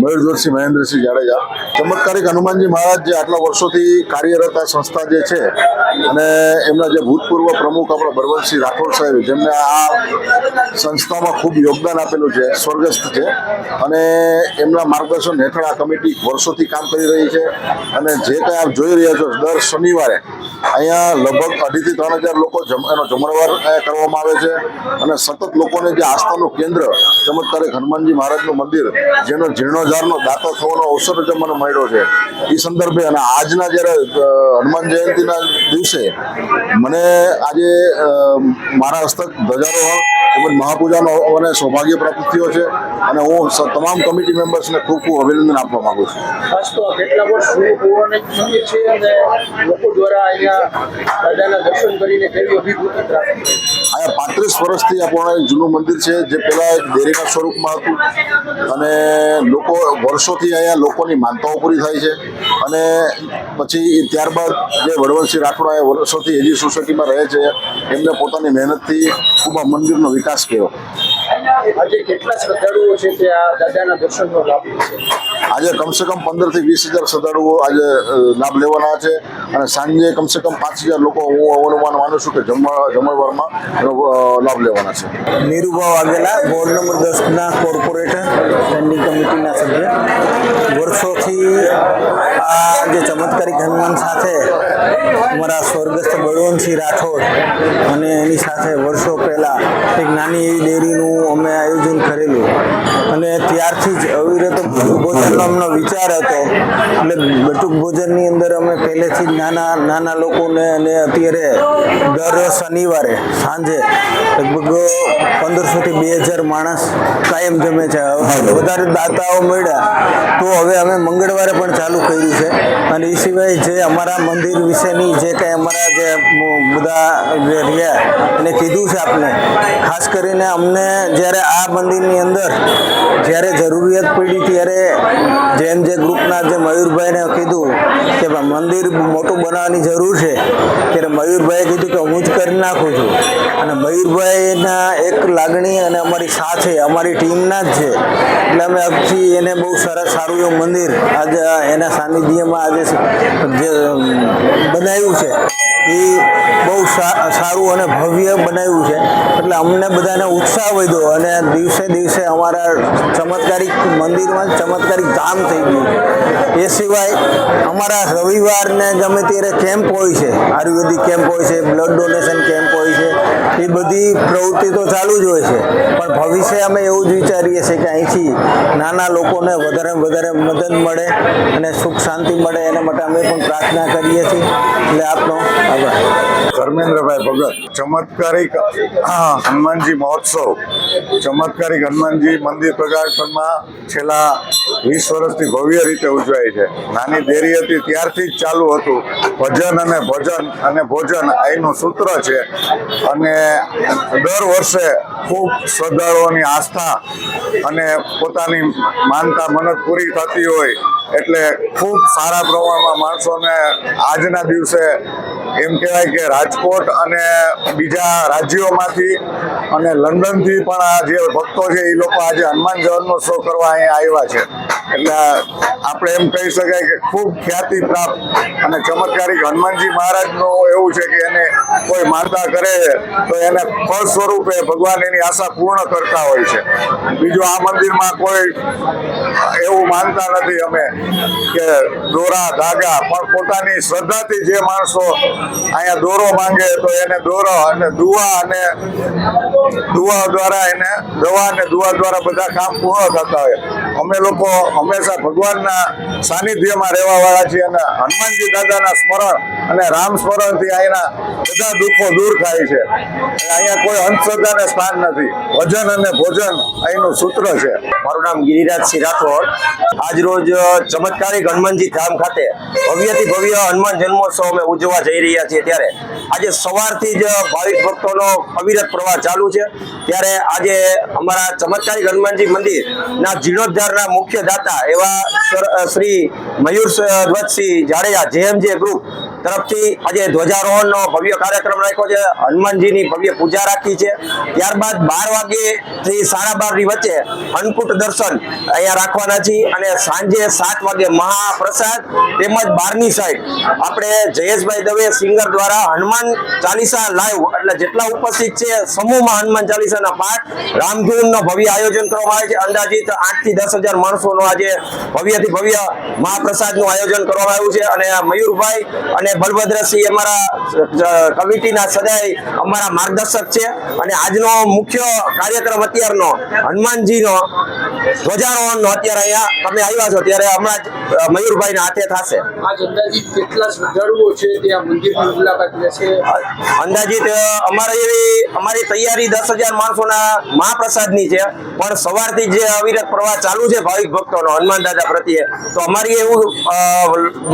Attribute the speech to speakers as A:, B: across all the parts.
A: મયુર મહેન્દ્રસિંહ જાડેજા. ચમત્કારિક હનુમાનજી મહારાજ જે આટલા વર્ષોથી કાર્યરત આ સંસ્થા જે છે અને એમના જે ભૂતપૂર્વ પ્રમુખ આપણા બળવંતસિંહ રાઠોડ સાહેબ, જેમને આ સંસ્થામાં ખૂબ યોગદાન આપેલું છે, સ્વર્ગસ્થ છે અને એમના માર્ગદર્શન હેઠળ આ કમિટી વર્ષોથી કામ કરી રહી છે અને જે કંઈ આપ જોઈ રહ્યા છો, દર શનિવારે અહીંયા લગભગ અઢીથી ત્રણ હજાર લોકો એનો જમણવાર કરવામાં આવે છે અને સતત લોકોને જે આસ્થાનું કેન્દ્ર ચમત્કારિક હનુમાનજી મહારાજનું મંદિર, જેનો જીર્ણોદ્ધારનો દાતો થવાનો અવસર જ મને મળ્યો છે. એ સંદર્ભે અને આજના જ્યારે હનુમાન જયંતિના દિવસે મને આજે મારા હસ્તક ધ્વજારોહણ તેમજ મહાપૂજાનો મને સૌભાગ્ય પ્રાપ્ત થયો છે અને હું તમામ કમિટી મેમ્બર્સને ખૂબ ખૂબ અભિનંદન આપવા માંગુ છું.
B: દ્વારા અહીંયા દર્શન કરીને કેવી અભિભૂતિ
A: પાંત્રીસ વર્ષથી આ પૌરાણિક જૂનું મંદિર છે, જે પહેલા એક ડેરીના સ્વરૂપમાં હતું. અને લોકો વર્ષોથી અહીંયા લોકોની માનતાઓ પૂરી થાય છે. અને પછી ત્યારબાદ જે વડવંશી રાઠોડ અહીંયા વર્ષોથી એજી સોસાયટીમાં રહે છે, એમને પોતાની મહેનતથી ખૂબ આ મંદિરનો વિકાસ કર્યો.
B: આજે કેટલા શ્રદ્ધાળુઓ છે તે આ દાદાના દર્શનનો લાભ લે છે?
A: આજે કમસે કમ પંદરથી વીસ હજાર શ્રદ્ધાળુઓ આજે લાભ લેવાના છે અને સાંજે કમસે કમ પાંચ હજાર લોકો હું અનુમાન માનું છું કે જમવા જમણવારમાં લાભ લેવાના છે.
C: નીરુભાવ વાઘેલા બોર્ડ નંબર દસના કોર્પોરેટર સ્ટેન્ડિંગ કમિટીના સભ્ય. વર્ષોથી આ જે ચમત્કારિક હનુમાન સાથે અમારા સ્વર્ગસ્થ બળવંતસિંહ રાઠોડ અને એની સાથે વર્ષો પહેલાં એક નાની એવી ડેરીનું અમે આયોજન કરેલું. અને ત્યારથી જ અવિરત ભોજનનો અમનો વિચાર હતો. એટલે બટુક ભોજનની અંદર અમે પહેલેથી જ નાના નાના લોકોને અને અત્યારે દર શનિવારે, સાંજે લગભગ પંદરસોથી બે હજાર માણસ કાયમ જમે છે. વધારે દાતાઓ મળ્યા તો હવે અમે મંગળવારે પણ ચાલુ કર્યું છે. અને એ સિવાય જે અમારા મંદિર વિશેની જે કંઈ અમારા જે બધા રહ્યા એને કીધું છે આપને. ખાસ કરીને અમને જ્યારે આ મંદિરની અંદર જ્યારે જરૂરિયાત પડી ત્યારે જેમ જે ગ્રુપના જે મયુરભાઈને કીધું કે મંદિર મોટું બનાવવાની જરૂર છે. ત્યારે મયુરભાઈએ કીધું કે હું જ કરી નાખું છું. અને મયુરભાઈના એક લાગણી અને અમારી સાથે, અમારી ટીમના જ છે. એટલે અમે આજથી એને બહુ સરસ સારું એવું મંદિર આજે એના સાનિધ્યમાં આજે જે બનાવ્યું છે. એ બહુ સારું અને ભવ્ય બનાવ્યું છે. એટલે અમને બધાને ઉત્સાહ વધ્યો અને દિવસે દિવસે અમારા ચમત્કારિક મંદિરમાં ચમત્કારિક કામ થઈ ગયું એ સિવાય અમારા રવિવારને ગમે ત્યારે કેમ્પ હોય છે. આયુર્વેદિક કેમ્પ હોય છે, બ્લડ ડોનેશન કેમ્પ હોય છે. એ બધી પ્રવૃત્તિ તો ચાલુ જ હોય છે. પણ ભવિષ્ય અમે એવું જ વિચારીએ છીએ કે અહીંથી નાના લોકોને વધારે વધારે મદદ મળે અને સુખ શાંતિ મળે એના માટે અમે પણ પ્રાર્થના કરીએ છીએ. એટલે આપનો આભાર.
A: ધર્મેન્દ્રભાઈ ભગત ચમત્કારિક હા, હનુમાનજી મહોત્સવ. ચમત્કારિક હનુમાનજી મંદિર પ્રકાશનમાં છેલ્લા વીસ વર્ષથી ભવ્ય રીતે ઉજવાય છે. નાની દેરી હતી ત્યારથી જ ચાલુ હતું. ભજન અને ભજન અને ભોજન અહીંનું સૂત્ર છે. અને દર વર્ષે ખૂબ શ્રદ્ધાળુઓની આસ્થા અને પોતાની માનતા મનત પૂરી થતી હોય એટલે ખૂબ સારા પ્રમાણમાં માણસોને આજના દિવસે એમ કહેવાય કે રાજકોટ અને બીજા રાજ્યોમાંથી અને લંડનથી પણ આ જે ભક્તો છે એ લોકો આજે હનુમાન જન્મોત્સવ કરવા અહીંયા આવ્યા છે. એટલે આપણે એમ કહી શકાય કે ખૂબ ખ્યાતિ પ્રાપ્ત અને ચમત્કારિક હનુમાનજી મહારાજનું એવું છે કે એને કોઈ માનતા કરે તો એને ફળ સ્વરૂપે ભગવાન એની આશા પૂર્ણ કરતા હોય છે. બીજું આ મંદિરમાં કોઈ એવું માનતા નથી અમે કે દોરા, ધાગા, પણ પોતાની શ્રદ્ધાથી જે માણસો અહીંયા દોરો માંગે તો એને દોરો અને દુઆ અને દુવા દ્વારા એને દવા અને દુવા દ્વારા બધા કામ પૂર્ણ થતા હોય. અમે લોકો હંમેશા ભગવાનના સાનિધ્યમાં રહેવા વાળા છીએ અને હનુમાનજી દાદાના સ્મરણ અને રામ સ્મરણથી અહીંના બધા દુઃખો દૂર થાય છે. અહીંયા કોઈ અંધશ્રદ્ધાને સ્થાન નથી. ભજન અને ભોજન અહીંનું સૂત્ર છે.
D: મારું નામ ગિરિરાજસિંહ રાઠોડ. આજ રોજ ચમત્કારિક હનુમાનજી ધામ ખાતે ભવ્યથી ભવ્ય હનુમાન જન્મોત્સવ અમે ઉજવવા જઈ રહ્યા છીએ ત્યારે. આજે સવારથી જ ભાવિક ભક્તોનો અવિરત પ્રવાહ ચાલુ છે. ત્યારે આજે અમારા ચમત્કારિક હનુમાનજી મંદિરના જીર્ણોદ્ધારના મુખ્ય દાતા એવા શ્રી મયુર ધ્વજસિંહ જાડેજા જેએમજે ગ્રુપ તરફથી આજે ધ્વજારોહણનો ભવ્ય કાર્યક્રમ રાખ્યો છે. હનુમાનજીની ભવ્ય પૂજા રાખી છે. ત્યારબાદ બાર વાગે થી સાડા બારની વચ્ચે અન્નકૂટ દર્શન અહીંયા રાખવાના છે અને સાંજે સાત વાગે મહાપ્રસાદ તેમજ બારની સાઈડ આપણે જયેશભાઈ દવે સિંગર દ્વારા હનુમાન ચાલીસા લાઈવ એટલે જેટલા ઉપસ્થિત છે સમૂહમાં હનુમાન ચાલીસાના પાઠ રામધૂનનો ભવ્ય આયોજન કરવામાં આવે છે. અંદાજિત આઠથી દસ હજાર માણસોનો આજે ભવ્યથી ભવ્ય મહાપ્રસાદનું આયોજન કરવામાં આવ્યું છે. અને મયુરભાઈ અને બલભદ્રસિંહ અમારા કમિટીના સદાય અમારા માર્ગદર્શક છે. અને આજનો મુખ્ય કાર્યક્રમ અત્યારનો હનુમાનજીનો ધ્વજારોહણનો અત્યારે અહીંયા તમે આવ્યા છો ત્યારે હમણાં જ મયુરભાઈના હાથે થશે.
B: અંદાજિત
D: અમારે એવી અમારી તૈયારી દસ હજાર માણસોના મહાપ્રસાદની છે પણ સવારથી જે અવિરત પ્રવાહ ચાલુ છે ભાવિક ભક્તોનો હનુમાન દાદા પ્રત્યે તો અમારી એવું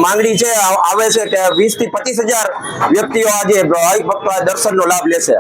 D: માંગણી છે આવે છે કે થી પચીસ હજાર વ્યક્તિઓ આજે ભાવિક ભક્તો આ દર્શનનો લાભ લેશે.